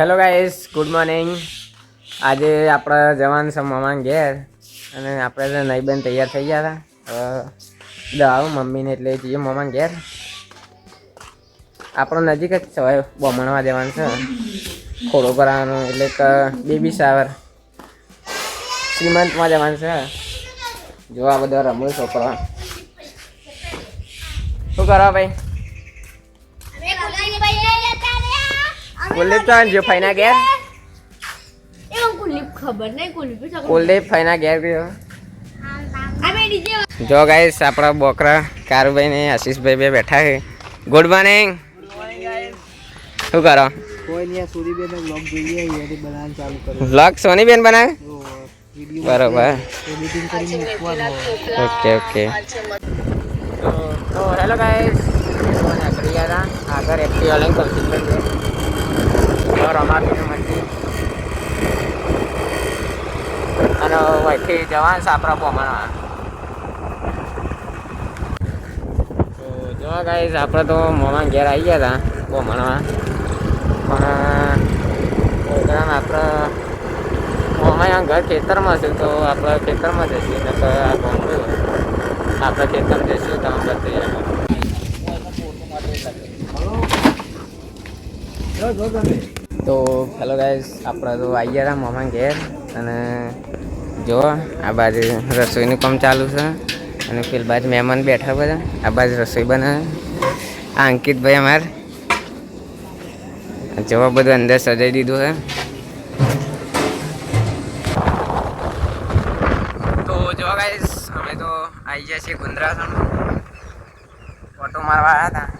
Hello guys, good morning. આજે આપણે જવાનું છે મમાન ઘેર અને આપણે તો નહીં તૈયાર થઈ ગયા હતા. દવા મમ્મીને એટલે જઈએ મમ્મા ઘેર. આપણો નજીક જ હવે બમણવા જવાનું છે. ખોડો કરવાનો એટલે કે બેબી શાવર શ્રીમંતમાં જવાનું છે. જો આ બધા રમવું છોકરા શું કરો ભાઈ? કુલદીપ તો જો ફાઈના ઘેર? ખબર નહીં કુલદીપ કુલદીપ ફાઈના ઘેર ગયો. અમે ડીજે જો ગાઈસ આપણા બોકરા કારુભાઈ ને આશીષભાઈ બે બેઠા છે. ગુડ મોર્નિંગ શું કરો? કોઈ નહીં આ સૂર્યબેન બ્લોગ જોઈએ અહીંયાથી બનાવવાનું ચાલુ કર્યું વ્લોગ સોનીબેન બનાવે? બરોબર. એડિટિંગ કરીને મૂકવાનું ઓકે ઓકે તો હેલો ગાઈસ આગળ એક્ટિવા લઈને કૌશિકભાઈ રમાપીનું મંદિર અને વહીથી જવાનું આપણા પોમણવા તો જો ગાઈઝ આપણે તો મોમાં ઘેર આવી ગયા હતા પોમણવા પણ, પ્રોગ્રામ આપણે મોમાં ઘર ખેતરમાં છે, તો આપણે ખેતરમાં જઈશું ને તો આ ગામડું આપણે ખેતર જઈશું તો આપણે તૈયાર તો હેલો ગાઈસ આપણે તો આવી ગયા મમા ઘેર અને જો, આ બાજુ રસોઈનું કામ ચાલુ છે અને પેલ બાજુ મહેમાન બેઠા બધા. આ બાજુ રસોઈ બનાવે. આ અંકિતભાઈ અમાર. જવા બધું અંદર સજાઈ દીધું છે. તો જો ગાઈસ અમે તો આવી ગયા છીએ ગુંદરાસણ ફોટો મારવા આવ્યા હતા.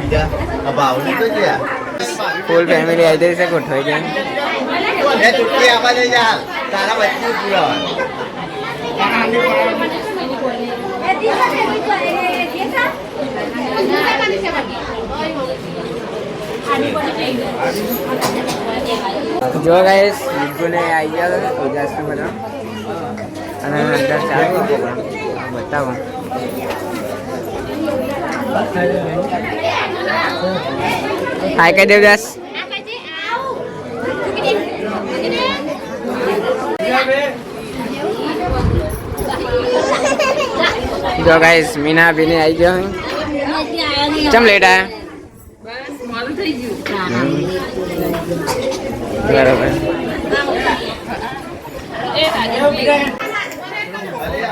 bisa. Apa itu ya? Full family આવી છે ગોઠવાઈ જાય Eh, cuti apa જો ગાઈસ બિલકુલ આવી ગયા છે ઉજાસથી બધા. અને અંદર ચાલુ બતાવો. હાય કઈ દેવદાસ જો ગાઈસ મીના બીને આવી ગયો ચમ લેટ આયા?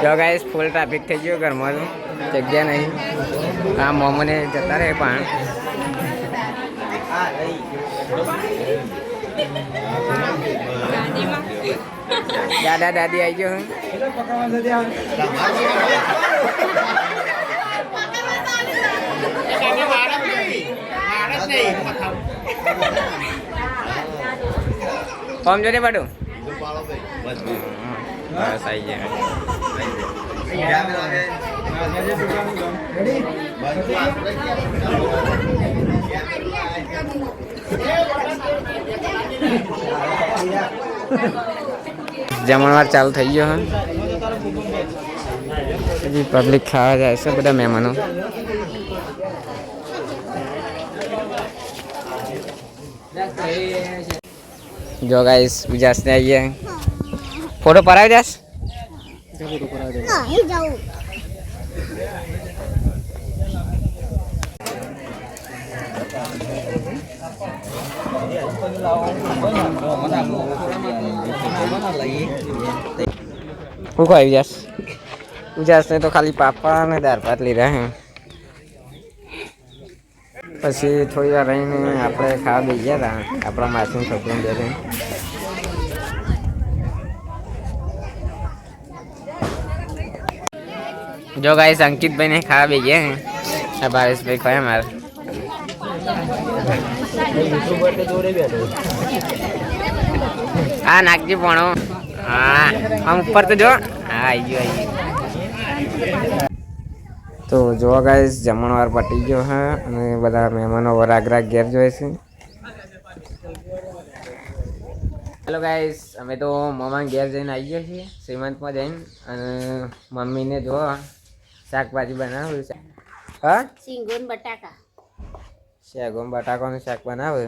જો ગાઈસ ફૂલ ટ્રાફિક થઈ ગયો ઘરમાં જગ્યા નહીં. આ મોમને જતા રહે પણ. દાદા, દાદી આવી ગયો ફોર્મ જોડે પાડું. બસ આવી જાય જમણવાર ચાલુ થઈ ગયો હે હજી પબ્લિક ખાવા જાય છે બધા મહેમાનો જો ગાઈસ ઉજાસ ને આવીએ ફોટો પરાવી દેસ હું કહો ઉજાસ ઉજાસ ને તો ખાલી પાપા અને દાળ ભાત લીધા હે પછી થોડી વાર રહીને આપણે ખાવા બેસી ગયા હતા આપણા માસી છોકરીને બે જણ. જો ગાઈસ અંકિતભાઈ ને ખાવા બે ગયા હે આ ભાવેશભાઈ ખોયા મારે હા નાખજી ભણો હા આમ ઉપર તો જો. હા આવી ગયો આવી તો જોવા ગાઈસ જમણવાર પટી ગયો હા અને બધા મહેમાનો વરાગરા ઘેર જોઈએ છે. હેલો ગાઈસ અમે તો મમ્મા ઘેર જઈને આવી ગયા છીએ શ્રીમંતમાં જઈને અને મમ્મીને જો શાકભાજી બનાવ્યું છે. હા? સિંગોન બટાકા. શેગોન બટાકાનું શાક બનાવે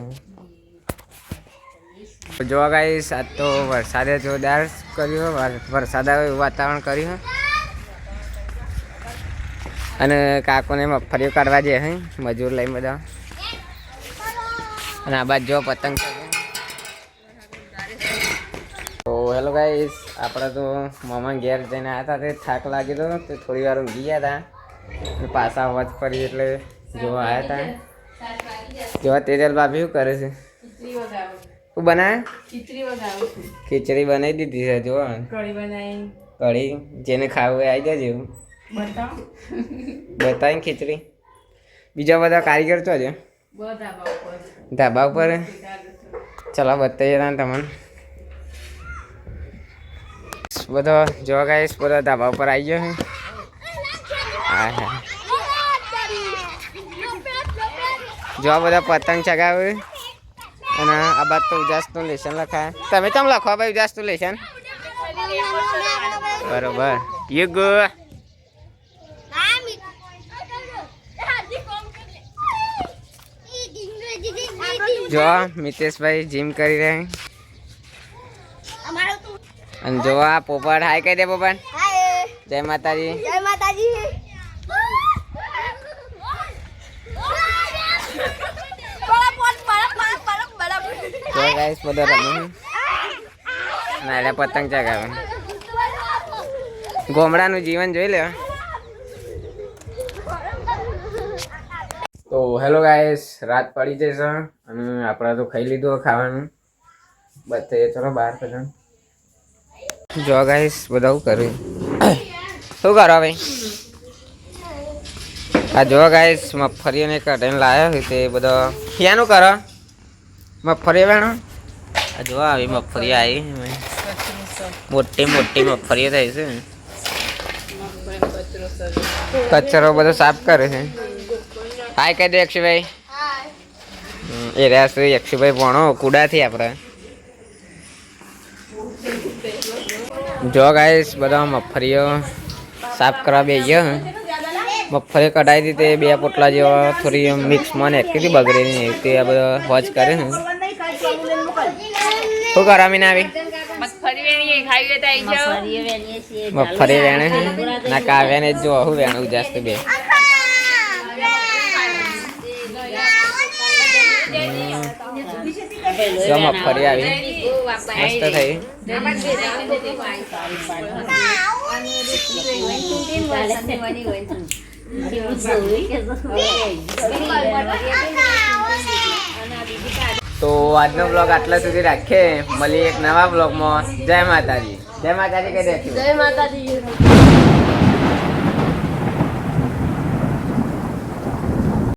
જોવા ગાઈસ આજ તો વરસાદે જોરદાર કર્યું વરસાદ આવે એવું વાતાવરણ કર્યું. અને કાકોને મગફળીઓ કાઢવા જઈએ હે મજૂર લઈને બધા. અને આ બાજુ જો પતંગ. તો હેલો ગાઈસ આપણે તો મામા ઘેર જઈને આવ્યા હતા તે થાક લાગી હતો તે થોડી વાર ઊંઘી ગયા હતા. પાછા વચ પડી એટલે જોવા આવ્યા હતા. જોવા તેજલ ભાભી શું કરે છે? શું બનાવે? ખીચડી બનાવી દીધી છે જો કઢી જેને ખાવું હોય આવી જજો બતાવી. ખીચડી. બીજા બધા કારીગર તો છે? ધાબા ઉપર? ચલો બતાવીએ જતા તમને. બધો જોવા ગાઈશ બધો ધાબા ઉપર આવી ગયો છે. હા હા જો બધા પતંગ ચગાવે અને આ બાદ તો ઉજાસનું લેશન લખાય. તમે કેમ લખો ભાઈ ઉજાસનું લેશન? બરોબર. યુગ જોવા જો મિતેશભાઈ જીમ કરી રહ્યા અને જો આ પોપટ હાય કહી દે પોપટ. જય માતાજી. જો ગાઈસ બધો રમે ના, એટલે પતંગ ચગાવે. ગોમડાનું જીવન જોઈ લે તો હેલો ગાઈસ, રાત પડી જશે અને આપણે તો ખાઈ લીધું ખાવાનું. બધે ચલો બહાર બધા જો ગાઈસ, બધા કર્યું? શું કરો ભાઈ? આ જો ગાઈસ, મગફળીઓને કઢાઈને લાવ્યો છે તે બધો. ક્યાંનું કરો. મગફળી વેણો? જો આવી મગફળી આવી. મોટી મોટી મગફળીઓ થઈ છે. કચરો બધો સાફ કરે છે. હાય કહી દે યક્ષુભાઈ. એ રહ્યા છે યક્ષુભાઈ ભણો કુડાથી આપણે જો ગાઈશ બધા મગફળીઓ સાફ કરવા બે ગયો મગફળી કઢાઈ હતી તે બે પોટલા જેવા થોડી મિક્સમાં નાખી બગડે નહીં તે આ બધા વોચ કરે ને. શું કરો મીના આવી? મગફળી વેણે ના કાવ્યાને જ જો હું વેણું જાસ્ત બે. જો મગફળી આવી. મસ્ત થઈ. તો આજનો બ્લોગ આટલા સુધી રાખીએ. મળીએ એક નવા બ્લોગમાં જય માતાજી. જય માતાજી કહી દે જય માતાજી.